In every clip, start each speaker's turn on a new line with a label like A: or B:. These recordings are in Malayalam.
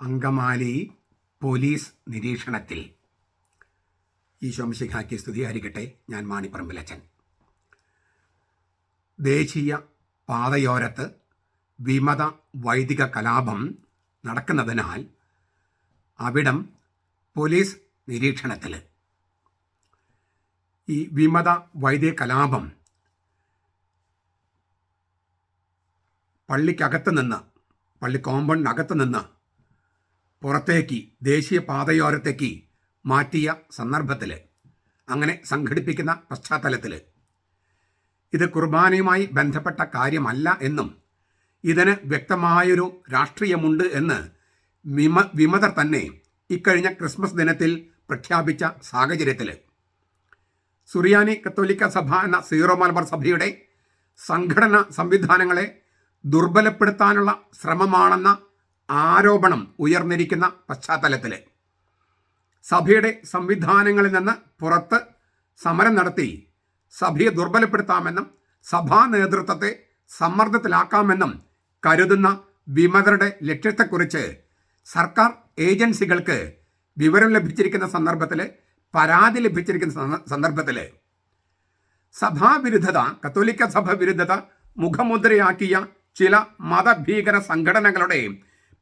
A: അങ്കമാലി പോലീസ് നിരീക്ഷണത്തിൽ. ഈശോംശിഖാക്കി സ്തുതിയായിരിക്കട്ടെ ഞാൻ മാണിപ്പറമ്പിലച്ചൻ ദേശീയ പാതയോരത്ത് വിമത വൈദിക കലാപം നടക്കുന്നതിനാൽ അവിടം പോലീസ് നിരീക്ഷണത്തിൽ. ഈ വിമത വൈദിക കലാപം പള്ളിക്കകത്ത് നിന്ന് പള്ളി കോമ്പൗണ്ടിനകത്ത് നിന്ന് പുറത്തേക്ക് ദേശീയ പാതയോരത്തേക്ക് മാറ്റിയ സന്ദർഭത്തിൽ അങ്ങനെ സംഘടിപ്പിക്കുന്ന പശ്ചാത്തലത്തിൽ ഇത് കുർബാനയുമായി ബന്ധപ്പെട്ട കാര്യമല്ല എന്നും ഇതിന് വ്യക്തമായൊരു രാഷ്ട്രീയമുണ്ട് എന്ന് വിമ വിമതർ തന്നെ ഇക്കഴിഞ്ഞ ക്രിസ്മസ് ദിനത്തിൽ പ്രഖ്യാപിച്ച സാഹചര്യത്തിൽ സുറിയാനി കത്തോലിക്ക സഭ എന്ന സീറോ മലബാർ സഭയുടെ സംഘടന സംവിധാനങ്ങളെ ദുർബലപ്പെടുത്താനുള്ള ശ്രമമാണെന്ന ആരോപണം ഉയർന്നിരിക്കുന്ന പശ്ചാത്തലത്തിൽ സഭയുടെ സംവിധാനങ്ങളിൽ നിന്ന് പുറത്ത് സമരം നടത്തി സഭയെ ദുർബലപ്പെടുത്താമെന്നും സഭാ നേതൃത്വത്തെ സമ്മർദ്ദത്തിലാക്കാമെന്നും കരുതുന്ന വിമതരുടെ ലക്ഷ്യത്തെക്കുറിച്ച് സർക്കാർ ഏജൻസികൾക്ക് വിവരം ലഭിച്ചിരിക്കുന്ന സന്ദർഭത്തിൽ പരാതി ലഭിച്ചിരിക്കുന്ന സന്ദർഭത്തിൽ സഭാവിരുദ്ധത കത്തോലിക്ക സഭ വിരുദ്ധത മുഖമുദ്രയാക്കിയ ചില മതഭീകര സംഘടനകളുടെ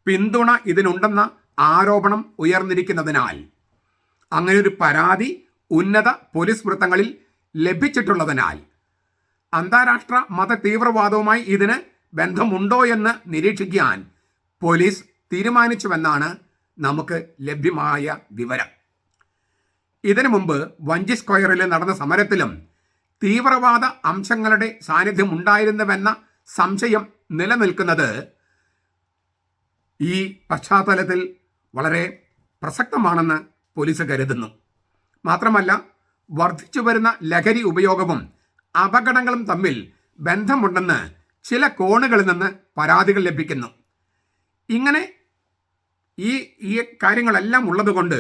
A: പിന്തുണ ഇതിനുണ്ടെന്ന ആരോപണം ഉയർന്നിരിക്കുന്നതിനാൽ അങ്ങനെയൊരു പരാതി ഉന്നത പോലീസ് വൃത്തങ്ങളിൽ ലഭിച്ചിട്ടുള്ളതിനാൽ അന്താരാഷ്ട്ര മത തീവ്രവാദവുമായി ഇതിന് ബന്ധമുണ്ടോ എന്ന് നിരീക്ഷിക്കാൻ പോലീസ് തീരുമാനിച്ചുവെന്നാണ് നമുക്ക് ലഭ്യമായ വിവരം. ഇതിനു മുമ്പ് വഞ്ചി സ്ക്വയറിൽ നടന്ന സമരത്തിലും തീവ്രവാദ അംശങ്ങളുടെ സാന്നിധ്യം ഉണ്ടായിരുന്നുവെന്ന സംശയം നിലനിൽക്കുന്നത് ഈ പശ്ചാത്തലത്തിൽ വളരെ പ്രസക്തമാണെന്ന് പോലീസ് കരുതുന്നു. മാത്രമല്ല വർദ്ധിച്ചു വരുന്ന ലഹരി ഉപയോഗവും അപകടങ്ങളും തമ്മിൽ ബന്ധമുണ്ടെന്ന് ചില കോണുകളിൽ നിന്ന് പരാതികൾ ലഭിക്കുന്നു. ഇങ്ങനെ ഈ ഈ കാര്യങ്ങളെല്ലാം ഉള്ളതുകൊണ്ട്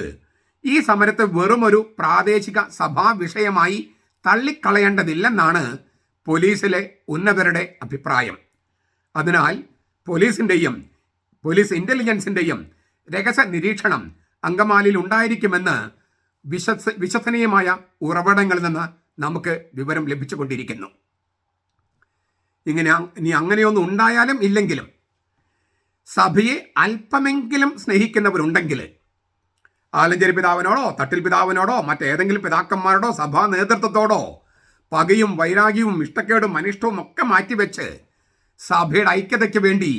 A: ഈ സമരത്തെ വെറുമൊരു പ്രാദേശിക സഭാ വിഷയമായി തള്ളിക്കളയേണ്ടതില്ലെന്നാണ് പോലീസിലെ ഉന്നതരുടെ അഭിപ്രായം. അതിനാൽ പോലീസിന്റെയും പോലീസ് ഇന്റലിജൻസിന്റെയും രഹസ്യ നിരീക്ഷണം അങ്കമാലിയിൽ ഉണ്ടായിരിക്കുമെന്ന് വിശ്വസ വിശ്വസനീയമായ ഉറവിടങ്ങളിൽ നിന്ന് നമുക്ക് വിവരം ലഭിച്ചുകൊണ്ടിരിക്കുന്നു. ഇങ്ങനെ ഇനി അങ്ങനെയൊന്നും ഉണ്ടായാലും ഇല്ലെങ്കിലും സഭയെ അല്പമെങ്കിലും സ്നേഹിക്കുന്നവരുണ്ടെങ്കിൽ ആലഞ്ചേരി പിതാവിനോടോ തട്ടിൽ പിതാവിനോടോ മറ്റേതെങ്കിലും പിതാക്കന്മാരോടോ സഭാ നേതൃത്വത്തോടോ പകയും വൈരാഗ്യവും ഇഷ്ടക്കേടും അനിഷ്ടവും ഒക്കെ മാറ്റിവെച്ച് സഭയുടെ ഐക്യതയ്ക്ക് വേണ്ടി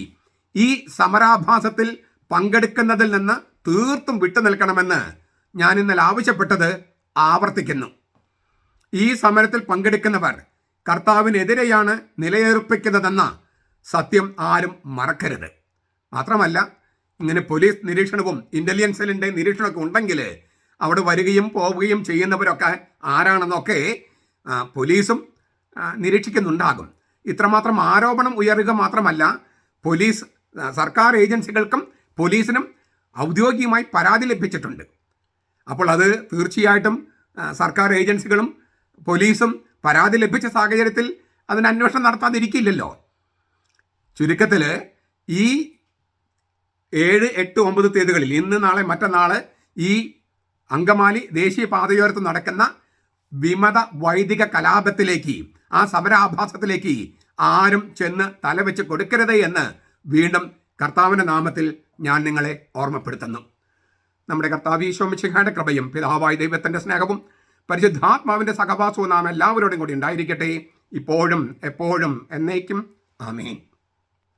A: ഈ സമരാഭാസത്തിൽ പങ്കെടുക്കുന്നതിൽ നിന്ന് തീർത്തും വിട്ടു നിൽക്കണമെന്ന് ഞാൻ ഇന്നലെ ആവശ്യപ്പെട്ടത് ആവർത്തിക്കുന്നു. ഈ സമരത്തിൽ പങ്കെടുക്കുന്നവർ കർത്താവിനെതിരെയാണ് നിലയുറപ്പിക്കുന്നതെന്ന സത്യം ആരും മറക്കരുത്. മാത്രമല്ല ഇങ്ങനെ പോലീസ് നിരീക്ഷണവും ഇന്റലിജൻസിന്റെ നിരീക്ഷണമൊക്കെ ഉണ്ടെങ്കിൽ അവിടെ വരികയും പോവുകയും ചെയ്യുന്നവരൊക്കെ ആരാണെന്നൊക്കെ പോലീസും നിരീക്ഷിക്കുന്നുണ്ടാകും. ഇത്രമാത്രം ആരോപണം ഉയരുക മാത്രമല്ല പോലീസ് സർക്കാർ ഏജൻസികൾക്കും പോലീസിനും ഔദ്യോഗികമായി പരാതി ലഭിച്ചിട്ടുണ്ട്. അപ്പോൾ അത് തീർച്ചയായിട്ടും സർക്കാർ ഏജൻസികളും പോലീസും പരാതി ലഭിച്ച സാഹചര്യത്തിൽ അതിന് അന്വേഷണം നടത്താതിരിക്കില്ലല്ലോ. ചുരുക്കത്തിൽ ഈ ഏഴ് എട്ട് ഒമ്പത് തീയതികളിൽ ഇന്ന് നാളെ മറ്റന്നാൾ ഈ അങ്കമാലി ദേശീയ പാതയോരത്ത് നടക്കുന്ന വിമത വൈദിക കലാപത്തിലേക്ക് ആ സമരാഭാസത്തിലേക്ക് ആരും ചെന്ന് തലവെച്ച് കൊടുക്കരുത് എന്ന് വീണ്ടും കർത്താവിന്റെ നാമത്തിൽ ഞാൻ നിങ്ങളെ ഓർമ്മപ്പെടുത്തുന്നു. നമ്മുടെ കർത്താവ് ഈശോമിശിഖയുടെ കൃപയും പിതാവായ ദൈവത്തിന്റെ സ്നേഹവും പരിശുദ്ധാത്മാവിന്റെ സഹവാസവും നാം എല്ലാവരോടും കൂടി ഉണ്ടായിരിക്കട്ടെ. ഇപ്പോഴും എപ്പോഴും എന്നേക്കും. ആമേൻ.